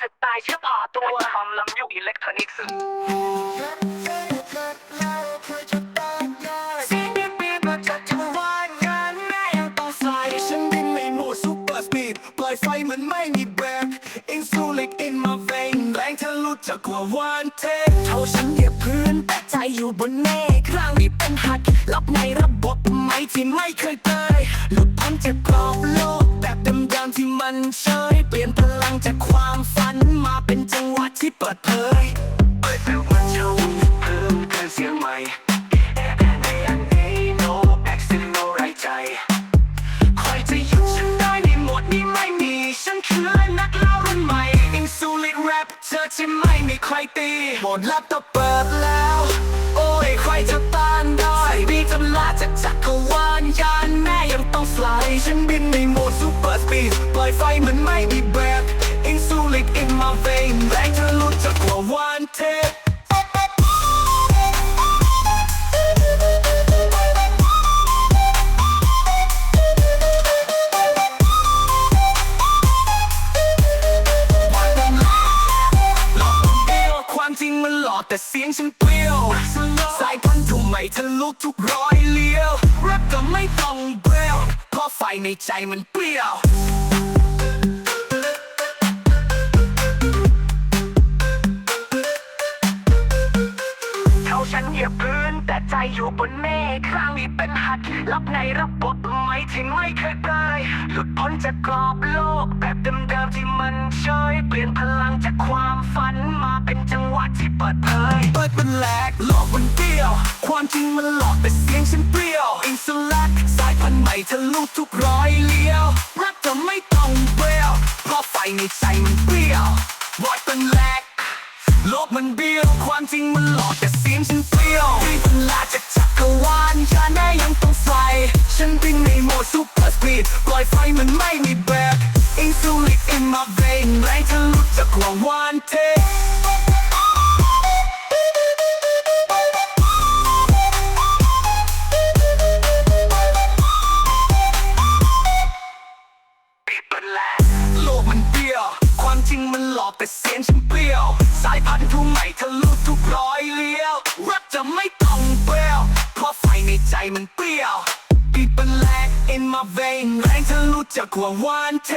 สไตล์เฉพาะตัวความล้ำยุคอิเล็กทรอนิกส์เสียงที่ปีดมาจากจังหวะงานแม่ยังต้องใส่ฉันบินในโหมดซูเปอร์สปีดปล่อยไฟเหมันไม่มีเบรกอินซูลิกอินมาเวงแรงทะลุจากกว่าวันเทคเท่าฉันเหยียบพื้นแต่ใจอยู่บนเมฆครั้งนี้เป็นหัดลับในระบบไม่ที่ไม่เคยเตยหลุดพ้นจากกรอบโลกแบบเดิมๆ ที่มันเชยเปลี่ยนพลังจากความฝันมาเป็นจังหวะที่เปิดเผยเปิดเป็นวันเช้าเพิ่มเกินเสียงใหม่ในอันนี้ no accent no ไรใจใครจะหยุดฉันได้ในโหมดนี้ไม่มีฉันคือนักเล่ารุ่นใหม่อินซูลินแรปเธอที่ไม่มีใครตีโหมดแรปต้อเปิดแล้ว โอ้ยใครจะต้านได้บีจำลาจากจักรวาลยานแม่ยังต้องฟลายฉันบินในโหมดซูเปอร์สปีด อยไฟมันไม่มีแบบอินซูลินอินมาเวงแรงทะลุจากกว่าวันเทปจริงมันหลอกแต่เสียงฉันเปรี้ยว สายพันธุ์ถูกใหม่ทะลุทุกร้อยเลี้ยวแรปก็ไม่ต้องเบลเพราะไฟในใจมันเปรี้ยว ยียบพื้น แต่ใจอยู่บนเมฆครั้งนี้เป็นหัดลับในระบบไม่ที่ไม่เคยเคยหลุดพ้นจากกรอบโลก แบบเดิมๆที่มันเชยเปลี่ยนพลังจากความฝันมาเป็นจังหวะที่เปิดเผยเปิดมันแหลกหลอกมันเปรี้ยว ความจริงมันหลอกแต่เสียงฉันเปรี้ยวอินสลักสายพันธุ์ใหม่ทะลุทุกร้อยเลี้ยวแรปจะไม่ต้องเบลเพราะไฟในใจมันเปรี้ยววอดเป็นแหลกโลกมันเบี้ยว ความจริงมันหลอกแต่เสียงฉันเปรี้ยว เทโลกมันเบี้ยว ความจริงมันหลอกแต่เสียงฉันเปรี้ยว สายพันธุ์ทุกใหม่ทะลุทุกร้อยเลี้ยวแรปจะไม่ต้องเบลเพราะไฟในใจมันเปรี้ยวปีเป็นแรก in my vein แรงทะลุจากกว่าวันเท